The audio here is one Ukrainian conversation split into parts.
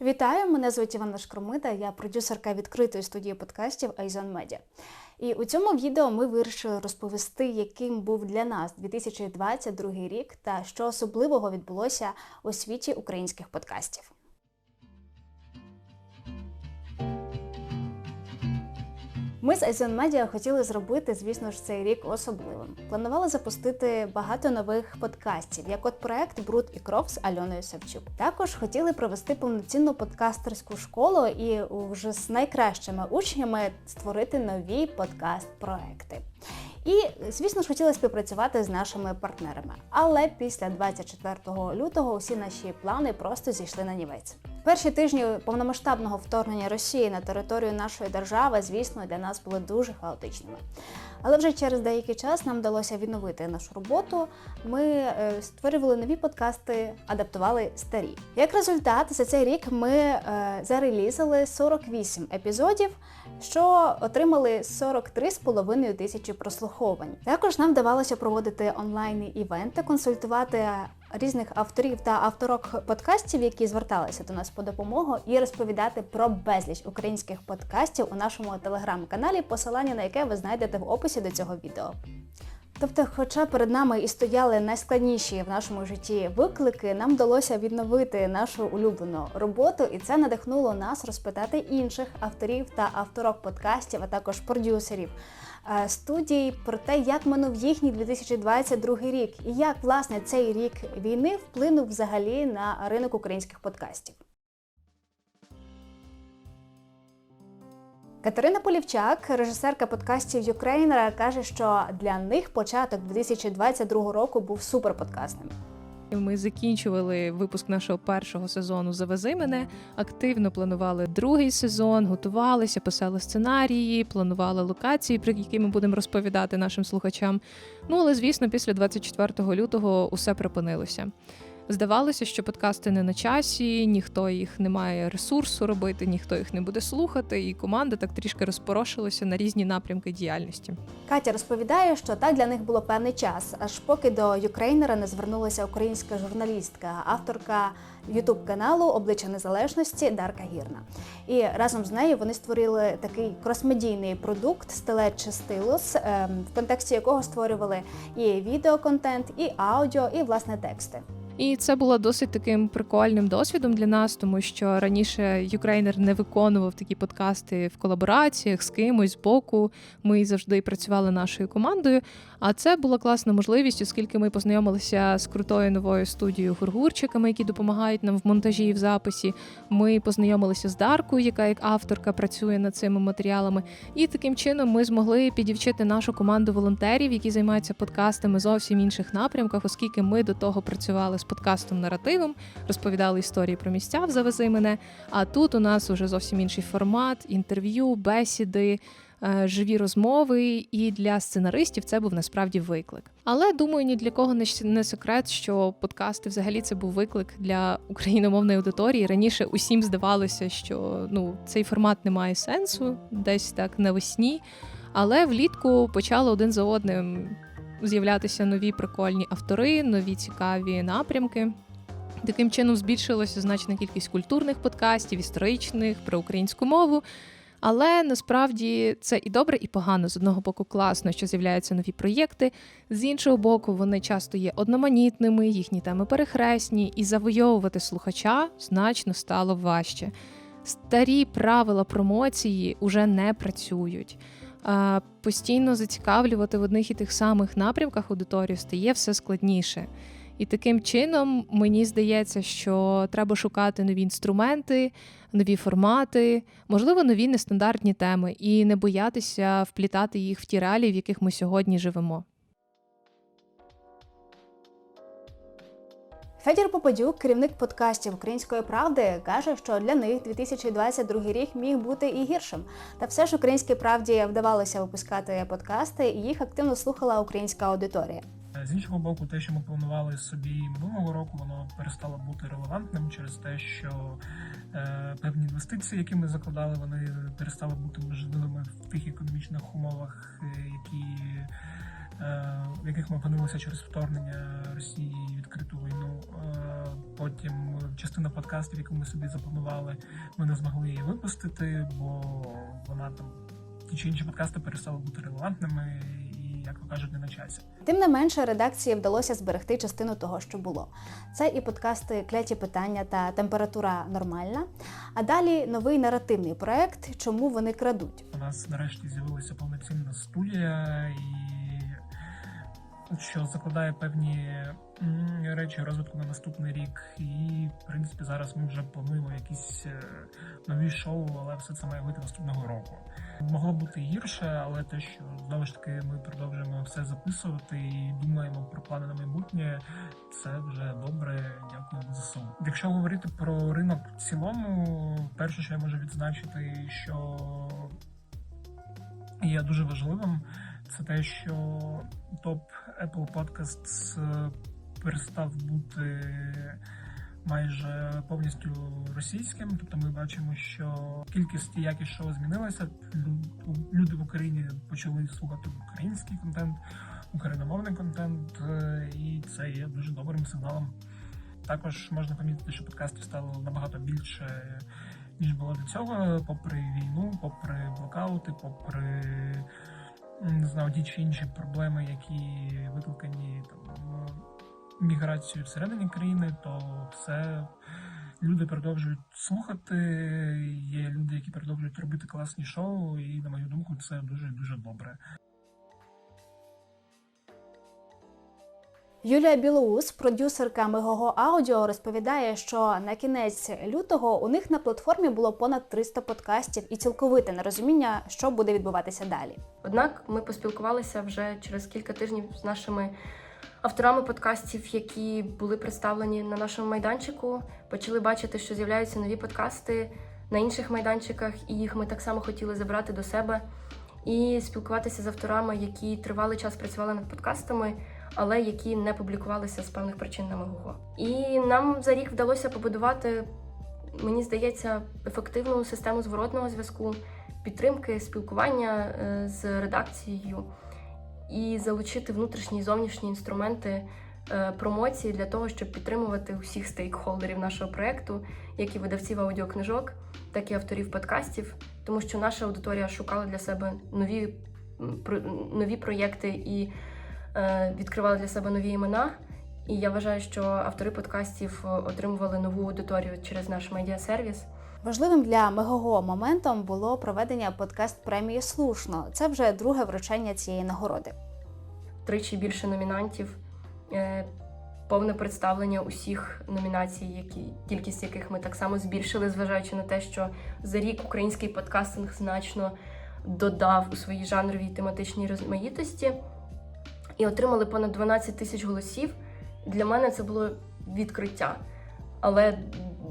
Вітаю, мене звуть Івана Шкромита, я продюсерка відкритої студії подкастів Айзон Медіа. І у цьому відео ми вирішили розповісти, яким був для нас 2022 рік та що особливого відбулося у світі українських подкастів. Ми з Айзон Медіа хотіли зробити, звісно ж, цей рік особливим. Планували запустити багато нових подкастів, як от проект Бруд і кров з Альоною Савчук. Також хотіли провести повноцінну подкастерську школу і вже з найкращими учнями створити нові подкаст-проекти. І, звісно ж, хотіли співпрацювати з нашими партнерами. Але після 24 лютого усі наші плани просто зійшли на нівець. Перші тижні повномасштабного вторгнення Росії на територію нашої держави, звісно, для нас були дуже хаотичними. Але вже через деякий час нам вдалося відновити нашу роботу. Ми е, створювали нові подкасти, адаптували старі. Як результат, за цей рік ми е, зарелізали 48 епізодів, що отримали 43,5 тисячі прослуховань. Також нам вдавалося проводити онлайн-івенти, консультувати різних авторів та авторок подкастів, які зверталися до нас по допомогу, і розповідати про безліч українських подкастів у нашому телеграм-каналі, посилання на яке ви знайдете в описі до цього відео. Тобто, хоча перед нами і стояли найскладніші в нашому житті виклики, нам вдалося відновити нашу улюблену роботу, і це надихнуло нас розпитати інших авторів та авторок подкастів, а також продюсерів е, студій про те, як минув їхній 2022 рік, і як власне цей рік війни вплинув взагалі на ринок українських подкастів. Катерина Полівчак, режисерка подкастів Юкрейнера, каже, що для них початок 2022 року був суперподкастним. Ми закінчували випуск нашого першого сезону Завези мене. Активно планували другий сезон, готувалися, писали сценарії, планували локації, про які ми будемо розповідати нашим слухачам. Ну але звісно, після 24 лютого усе припинилося. Здавалося, що подкасти не на часі, ніхто їх не має ресурсу робити, ніхто їх не буде слухати, і команда так трішки розпорошилася на різні напрямки діяльності. Катя розповідає, що так для них було певний час, аж поки до Юкрейнера не звернулася українська журналістка, авторка ютуб каналу Обличчя Незалежності Дарка Гірна. І разом з нею вони створили такий кросмедійний продукт Стелет чи стилус, ем, в контексті якого створювали і відеоконтент, і аудіо, і власне тексти. І це було досить таким прикольним досвідом для нас, тому що раніше Юкрейнер не виконував такі подкасти в колабораціях з кимось з боку. Ми завжди працювали нашою командою. А це була класна можливість, оскільки ми познайомилися з крутою новою студією гургурчиками, які допомагають нам в монтажі і в записі. Ми познайомилися з Даркою, яка як авторка працює над цими матеріалами. І таким чином ми змогли підівчити нашу команду волонтерів, які займаються подкастами зовсім інших напрямках, оскільки ми до того працювали з подкастом наративом, розповідали історії про місця в завези мене. А тут у нас уже зовсім інший формат: інтерв'ю, бесіди. е, Живі розмови, і для сценаристів це був насправді виклик. Але думаю, ні для кого не секрет, що подкасти взагалі це був виклик для україномовної аудиторії. Раніше усім здавалося, що ну цей формат не має сенсу, десь так навесні. Але влітку почали один за одним з'являтися нові прикольні автори, нові цікаві напрямки. Таким чином збільшилася значна кількість культурних подкастів, історичних про українську мову. Але насправді це і добре, і погано. З одного боку, класно, що з'являються нові проєкти. З іншого боку, вони часто є одноманітними, їхні теми перехресні, і завойовувати слухача значно стало важче. Старі правила промоції уже не працюють. А Постійно зацікавлювати в одних і тих самих напрямках аудиторію стає все складніше. І таким чином мені здається, що треба шукати нові інструменти, нові формати, можливо, нові нестандартні теми, і не боятися вплітати їх в ті реалії, в яких ми сьогодні живемо. Федір Попадюк, керівник подкастів Української правди, каже, що для них 2022 рік міг бути і гіршим. Та все ж українській правді вдавалося випускати подкасти, і їх активно слухала українська аудиторія. З іншого боку, те, що ми планували собі минулого року, воно перестало бути релевантним через те, що е, певні інвестиції, які ми закладали, вони перестали бути можливими в тих економічних умовах, е, які в яких ми опинилися через вторгнення Росії відкриту війну. Е, Потім частина подкастів, яку ми собі запланували, ми не змогли її випустити, бо вона там ті чи інші подкасти перестали бути релевантними і, як то кажуть, не на часі. Тим не менше, редакції вдалося зберегти частину того, що було. Це і подкасти Кляті питання та температура нормальна. А далі новий наративний проект Чому вони крадуть. У нас нарешті з'явилася повноцінна студія, і що закладає певні речі розвитку на наступний рік. І в принципі зараз ми вже плануємо якісь е, нові шоу, але все це має вийти наступного року. Могло бути гірше, але те, що знову ж таки ми продовжуємо все записувати і думаємо про плани на майбутнє, це вже добре. Дякуємо ЗСУ. Якщо говорити про ринок в цілому, перше, що я можу відзначити, що є дуже важливим, це те, що топ Apple Podcasts е, перестав бути майже повністю російським. Тобто ми бачимо, що кількість і якість шоу змінилася. Люди в Україні почали слухати український контент, україномовний контент, е, і це є дуже добрим сигналом. Також можна помітити, що подкастів стало набагато більше, ніж було до цього, попри війну, попри блокаути, попри не знаю, ті чи інші проблеми, які викликані там міграцією всередині країни, то все люди продовжують слухати. Є люди, які продовжують робити класні шоу, і на мою думку, це дуже дуже добре. Юлія Білоус, продюсерка Мегого Аудіо, розповідає, що на кінець лютого у них на платформі було понад 300 подкастів і цілковите нерозуміння, що буде відбуватися далі. Однак ми поспілкувалися вже через кілька тижнів з нашими авторами подкастів, які були представлені на нашому майданчику. Почали бачити, що з'являються нові подкасти на інших майданчиках, і їх ми так само хотіли забрати до себе і спілкуватися з авторами, які тривалий час працювали над подкастами, але які не публікувалися з певних причин на Мегого. І нам за рік вдалося побудувати, мені здається, ефективну систему зворотного зв'язку підтримки, спілкування е, з редакцією і залучити внутрішні і зовнішні інструменти е, промоції для того, щоб підтримувати усіх стейкхолдерів нашого проекту, як і видавців аудіокнижок, так і авторів подкастів, тому що наша аудиторія шукала для себе нові, нові проєкти і е, відкривала для себе нові імена. І я вважаю, що автори подкастів е, отримували нову аудиторію через наш медіасервіс. Важливим для Мегого моментом було проведення подкаст премії Слушно. Це вже друге вручення цієї нагороди. тричі більше номінантів, е, повне представлення усіх номінацій, які кількість яких ми так само збільшили, зважаючи на те, що за рік український подкастинг значно додав у своїй жанровій тематичній розмаїтості і отримали понад 12 тисяч голосів. Для мене це було відкриття. Але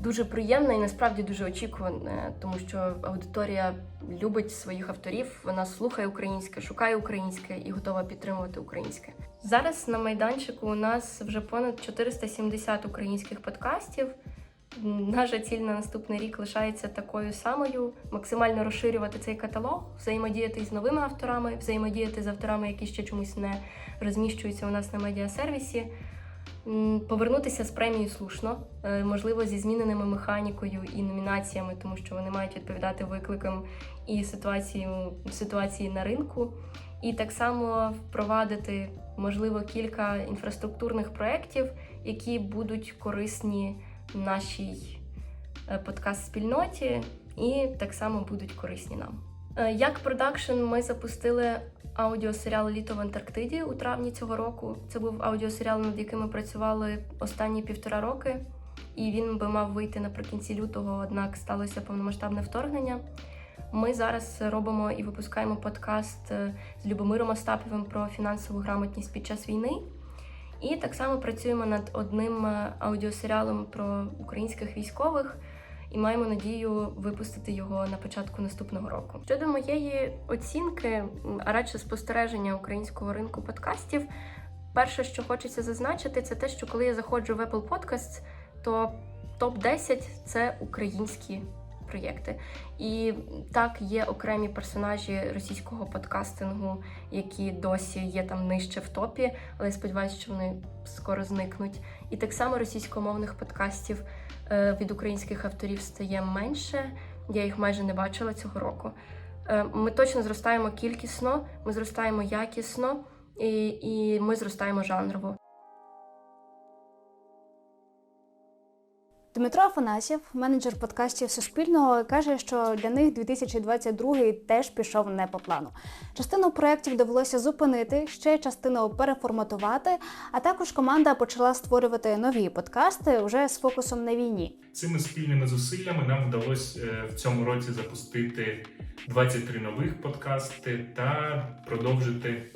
дуже приємне і насправді дуже очікуване, тому що аудиторія любить своїх авторів, вона слухає українське, шукає українське і готова підтримувати українське. Зараз на майданчику у нас вже понад 470 українських подкастів. Наша ціль на наступний рік лишається такою самою: максимально розширювати цей каталог, взаємодіяти з новими авторами, взаємодіяти з авторами, які ще чомусь не розміщуються у нас на медіасервісі. Повернутися з премії слушно, е, можливо, зі зміненими механікою і номінаціями, тому що вони мають відповідати викликам і ситуації, ситуації на ринку, і так само впровадити, можливо, кілька інфраструктурних проєктів, які будуть корисні нашій е, подкаст-спільноті, і так само будуть корисні нам. Е, Як продакшн ми запустили аудіосеріал Літо в Антарктиді у травні цього року. Це був аудіосеріал, над яким ми працювали останні півтора роки, і він би мав вийти наприкінці лютого, однак сталося повномасштабне вторгнення. Ми зараз робимо і випускаємо подкаст е, з Любомиром Остаповим про фінансову грамотність під час війни. І так само працюємо над одним е, аудіосеріалом про українських військових і маємо надію випустити його на початку наступного року. Щодо моєї оцінки, а радше спостереження українського ринку подкастів, перше, що хочеться зазначити, це те, що коли я заходжу в Apple Podcasts, то топ 10 це українські проєкти. І так, є окремі персонажі російського подкастингу, які досі є там нижче в топі, але я сподіваюся, що вони скоро зникнуть. І так само російськомовних подкастів е, від українських авторів стає менше. Я їх майже не бачила цього року. Е, Ми точно зростаємо кількісно, ми зростаємо якісно і, і ми зростаємо жанрово. Дмитро Афанасьєв, менеджер подкастів Суспільного, каже, що для них 2022 теж пішов не по плану. Частину проєктів довелося зупинити, ще частину переформатувати, а також команда почала створювати нові подкасти вже з фокусом на війні. Цими спільними зусиллями нам вдалося е, в цьому році запустити 23 нових подкасти та продовжити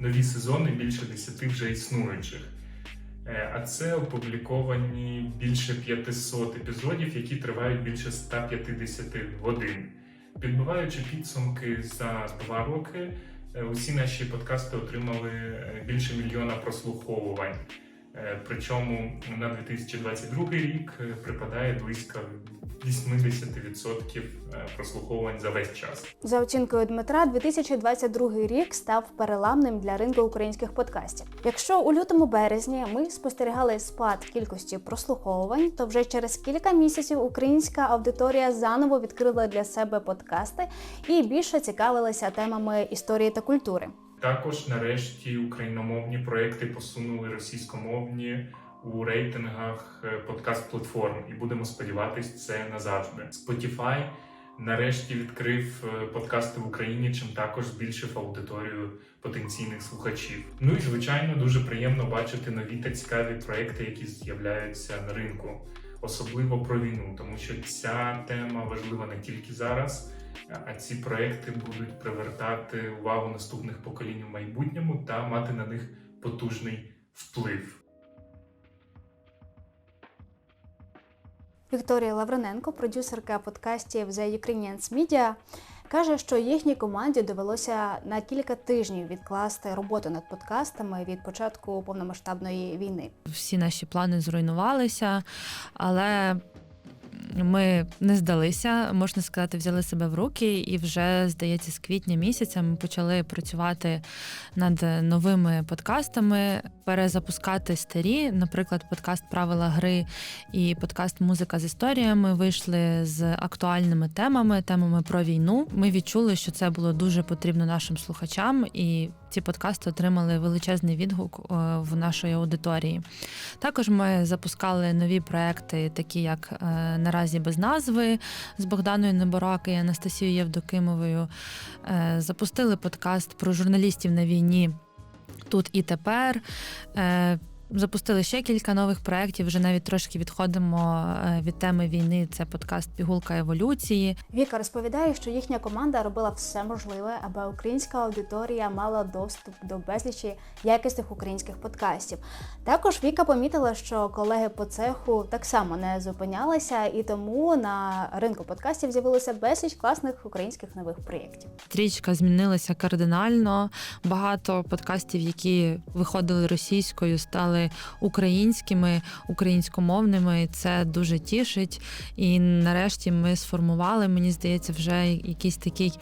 нові сезони більше 10 вже існуючих. Е, А це опубліковані більше 500 епізодів, які тривають більше 150 годин. Підбиваючи підсумки за два роки, е, усі наші подкасти отримали е, більше мільйона прослуховувань. Е, Причому на 2022 рік е, припадає близько 80% е, прослуховувань за весь час. За оцінкою Дмитра, 2022 рік став переламним для ринку українських подкастів. Якщо у лютому березні ми спостерігали спад кількості прослуховувань, то вже через кілька місяців українська аудиторія заново відкрила для себе подкасти і більше цікавилася темами історії та культури. Також нарешті україномовні проекти посунули російськомовні у рейтингах е, подкаст-платформ, і будемо сподіватись, це назавжди. Spotify нарешті відкрив е, подкасти в Україні, чим також збільшив аудиторію потенційних слухачів. Ну і звичайно, дуже приємно бачити нові та цікаві проекти, які з'являються на ринку, особливо про війну, тому що ця тема важлива не тільки зараз. А ці проекти будуть привертати увагу наступних поколінь у майбутньому та мати на них потужний вплив. Вікторія Лаврененко, продюсерка подкастів The Ukrainians Media, каже, що їхній команді довелося на кілька тижнів відкласти роботу над подкастами від початку повномасштабної війни. всі наші плани зруйнувалися, але ми не здалися, можна сказати, взяли себе в руки, і вже здається, з квітня місяця ми почали працювати над новими подкастами, перезапускати старі. Наприклад, подкаст Правила гри і подкаст Музика з історіями вийшли з актуальними темами, темами про війну. Ми відчули, що це було дуже потрібно нашим слухачам, і ці подкасти отримали величезний відгук е, в нашої аудиторії. Також ми запускали нові проекти, такі як е, наразі без назви з Богданою Неборак і Анастасією Євдокимовою. Е, Запустили подкаст про журналістів на війні тут і тепер. Запустили ще кілька нових проєктів. Вже навіть трошки відходимо е, від теми війни. Це подкаст Пігулка еволюції. Віка розповідає, що їхня команда робила все можливе, аби українська аудиторія мала доступ до безлічі якісних українських подкастів. Також Віка помітила, що колеги по цеху так само не зупинялися, і тому на ринку подкастів з'явилося безліч класних українських нових проєктів. Стрічка змінилася кардинально. Багато подкастів, які виходили російською, стали українськими, українськомовними. Це дуже тішить. І нарешті ми сформували, мені здається, вже якийсь такий.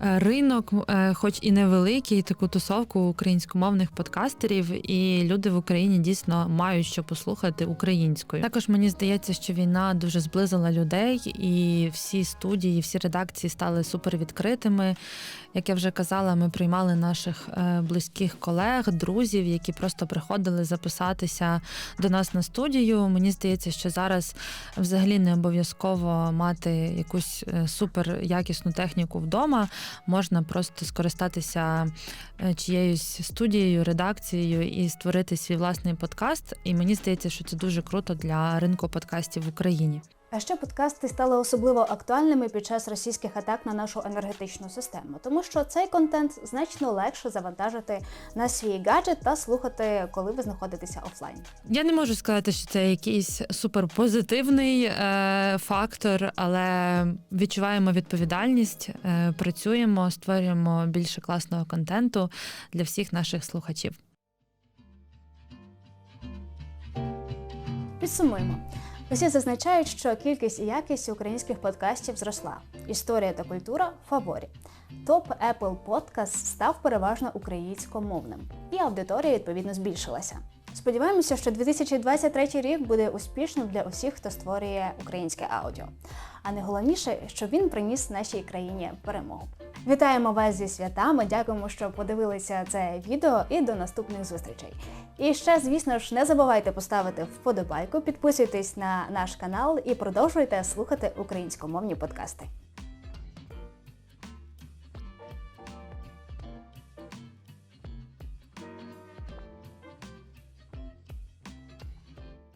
Е, Ринок, е, хоч і невеликий, таку тусовку українськомовних подкастерів, і люди в Україні дійсно мають що послухати українською. Також мені здається, що війна дуже зблизила людей, і всі студії, всі редакції стали супервідкритими. Як я вже казала, ми приймали наших е, близьких колег, друзів, які просто приходили записатися до нас на студію. Мені здається, що зараз взагалі не обов'язково мати якусь е, супер якісну техніку вдома. Можна просто скористатися е, чиєюсь студією, редакцією і створити свій власний подкаст. І мені здається, що це дуже круто для ринку подкастів в Україні. А ще подкасти стали особливо актуальними під час російських атак на нашу енергетичну систему, тому що цей контент значно легше завантажити на свій гаджет та слухати, коли ви знаходитеся офлайн. Я не можу сказати, що це якийсь суперпозитивний е, фактор, але відчуваємо відповідальність, е, працюємо, створюємо більше класного контенту для всіх наших слухачів. Підсумуємо. Усі зазначають, що кількість і якість українських подкастів зросла. Історія та культура в фаворі. Топ Apple Podcast став переважно українськомовним, і аудиторія відповідно збільшилася. Сподіваємося, що 2023 рік буде успішним для усіх, хто створює українське аудіо. А найголовніше, щоб він приніс нашій країні перемогу. Вітаємо вас зі святами! Дякуємо, що подивилися це відео і до наступних зустрічей. І ще, звісно ж, не забувайте поставити вподобайку, підписуйтесь на наш канал і продовжуйте слухати українськомовні подкасти.